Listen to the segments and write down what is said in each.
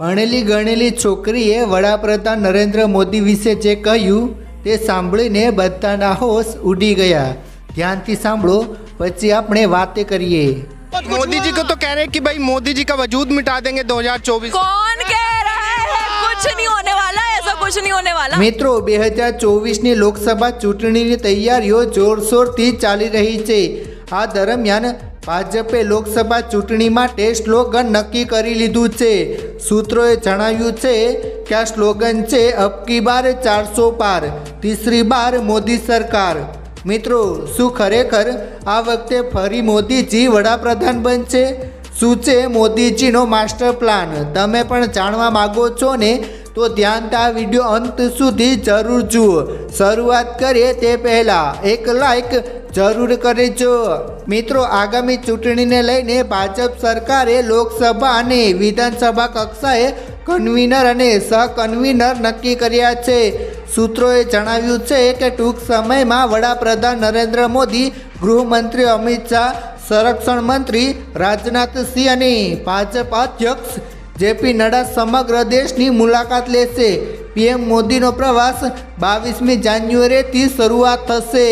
ભણેલી ગણેલી છોકરીએ વડાપ્રધાન નરેન્દ્ર મોદી વિશે જે કહ્યું તે સાંભળીને બધાના હોશ ઉડી ગયા ધ્યાનથી સાંભળો પછી આપણે વાત કરીએ मोदी जी को तो कह रहे हैं कि भाई मोदी जी का वजूद मिटा देंगे 2024 कौन कह रहा है कुछ नहीं होने वाला ऐसा कुछ नहीं होने वाला મિત્રો બે હજાર ચોવીસની લોકસભા ચૂંટણીની તૈયારીઓ જોરશોરથી ચાલી રહી છે આ દરમિયાન ભાજપે લોકસભા ચૂંટણી માટે સ્લોગન નક્કી કરી લીધું છે. સૂત્રોએ જણાવ્યું છે કે આ સ્લોગન છે અબકી બાર ચારસો પાર, તીસરી બાર મોદી સરકાર. મિત્રો, શું ખરેખર આ વખતે ફરી મોદીજી વડાપ્રધાન બનશે? શું છે મોદીજીનો માસ્ટર પ્લાન? તમે પણ જાણવા માગો છો ને? તો ધ્યાનથી આ વીડિયો અંત સુધી જરૂર જુઓ. શરૂઆત કરીએ તે પહેલાં. એક લાઈક જરૂર કરજો. મિત્રો, આગામી ચૂંટણીને લઈને ભાજપ સરકારે લોકસભા અને વિધાનસભા કક્ષાએ કન્વીનર અને સહકન્વીનર નક્કી કર્યા છે. સૂત્રોએ જણાવ્યું છે કે ટૂંક સમયમાં વડાપ્રધાન નરેન્દ્ર મોદી, ગૃહમંત્રી અમિત શાહ, સંરક્ષણ મંત્રી રાજનાથસિંહ અને ભાજપ અધ્યક્ષ જેપી નડ્ડા સમગ્ર દેશની મુલાકાત લેશે. પીએમ મોદીનો પ્રવાસ બાવીસમી જાન્યુઆરીથી શરૂઆત થશે.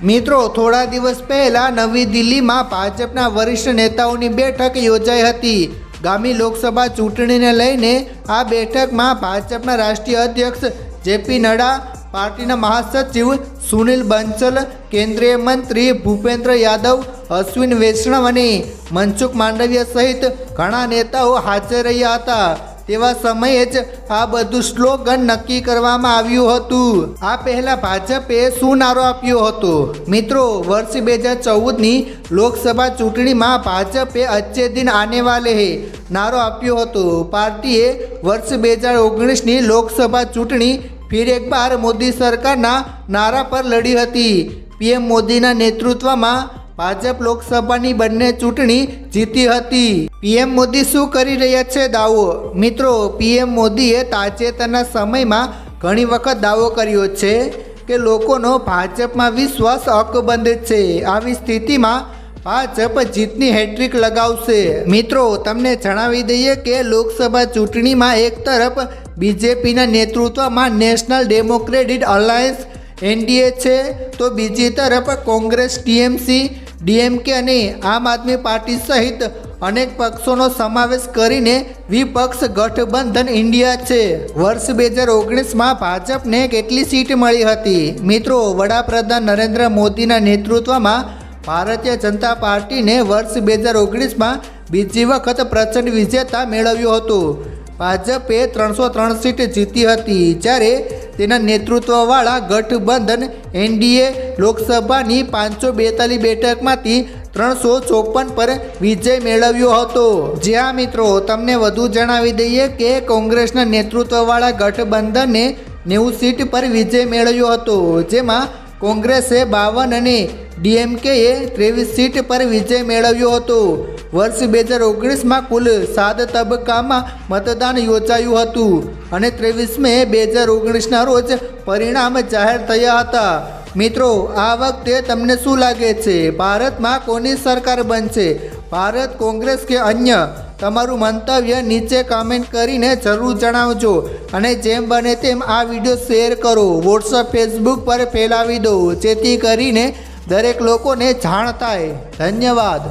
મિત્રો, થોડા દિવસ પહેલા નવી દિલ્હીમાં ભાજપના વરિષ્ઠ નેતાઓની બેઠક યોજાઈ હતી. ગામી લોકસભા ચૂંટણીને લઈને આ બેઠકમાં ભાજપના રાષ્ટ્રીય અધ્યક્ષ જેપી નડ્ડા, પાર્ટીના મહાસચિવ સુનિલ બંસલ, કેન્દ્રીય મંત્રી ભૂપેન્દ્ર યાદવ, અશ્વિન વૈષ્ણવ અને મનસુખ માંડવિયા સહિત ઘણા નેતાઓ હાજર રહ્યા હતા. તેવા સમયે જ આ બધું સ્લોગન નક્કી કરવામાં આવ્યું હતું. આ પહેલા ભાજપે શું નારો આપ્યો હતો? મિત્રો, વર્ષ બે હજાર ચૌદની લોકસભા ચૂંટણીમાં ભાજપે અચ્છે દિન આને વાલે હે, નારો આપ્યો હતો. પાર્ટીએ વર્ષ બે હજાર ઓગણીસની લોકસભા ચૂંટણી ફિર એક બાર મોદી સરકારના નારા પર લડી હતી. પીએમ મોદીના નેતૃત્વમાં ભાજપ લોકસભાની બંને ચૂંટણી જીતી હતી. પીએમ મોદી શું કરી રહ્યા છે દાવો? મિત્રો, પીએમ મોદીએ તાજેતરના સમયમાં ઘણી વખત દાવો કર્યો છે કે લોકોનો ભાજપમાં વિશ્વાસ અકબંધ છે. આવી સ્થિતિમાં ભાજપ જીતની હેટ્રિક લગાવશે. મિત્રો, તમને જણાવી દઈએ કે લોકસભા ચૂંટણીમાં એક તરફ બીજેપીના નેતૃત્વમાં નેશનલ ડેમોક્રેટિક અલાયન્સ એનડીએ છે, તો બીજી તરફ કોંગ્રેસ ટીએમસી ડીએમકે અને આમ આદમી પાર્ટી સહિત અનેક પક્ષોનો સમાવેશ કરીને વિપક્ષ ગઠબંધન ઇન્ડિયા છે. વર્ષ બે હજાર ઓગણીસમાં ભાજપને કેટલી સીટ મળી હતી? મિત્રો, વડાપ્રધાન નરેન્દ્ર મોદીના નેતૃત્વમાં ભારતીય જનતા પાર્ટીને વર્ષ બે હજાર ઓગણીસમાં બીજી વખત પ્રચંડ વિજેતા મેળવ્યું હતું. ભાજપે ત્રણસો ત્રણ સીટ જીતી હતી. જ્યારે તેના નેતૃત્વવાળા ગઠબંધન એનડીએ લોકસભાની પાંચસો બેતાલીસ બેઠકમાંથી ત્રણસો ચોપન પર વિજય મેળવ્યો હતો. જ્યાં મિત્રો, તમને વધુ જણાવી દઈએ કે કોંગ્રેસના નેતૃત્વવાળા ગઠબંધને નેવું સીટ પર વિજય મેળવ્યો હતો, જેમાં કોંગ્રેસે બાવન અને ડીએમકેએ ત્રેવીસ સીટ પર વિજય મેળવ્યો હતો. વર્ષ બે હજાર ઓગણીસમાં કુલ સાત તબક્કામાં મતદાન યોજાયું હતું અને ત્રેવીસ મે બે હજાર ઓગણીસના રોજ પરિણામ જાહેર થયા હતા. મિત્રો, આ વખતે તમને શું લાગે છે? ભારતમાં કોની સરકાર બનશે? ભારત, કોંગ્રેસ કે અન્ય? તમારું મંતવ્ય નીચે કમેન્ટ કરીને જરૂર જણાવજો અને જેમ બને તેમ આ વીડિયો શેર કરો. વોટ્સઅપ ફેસબુક પર ફેલાવી દો, જેથી કરીને દરેક લોકોને જાણ થાય. ધન્યવાદ.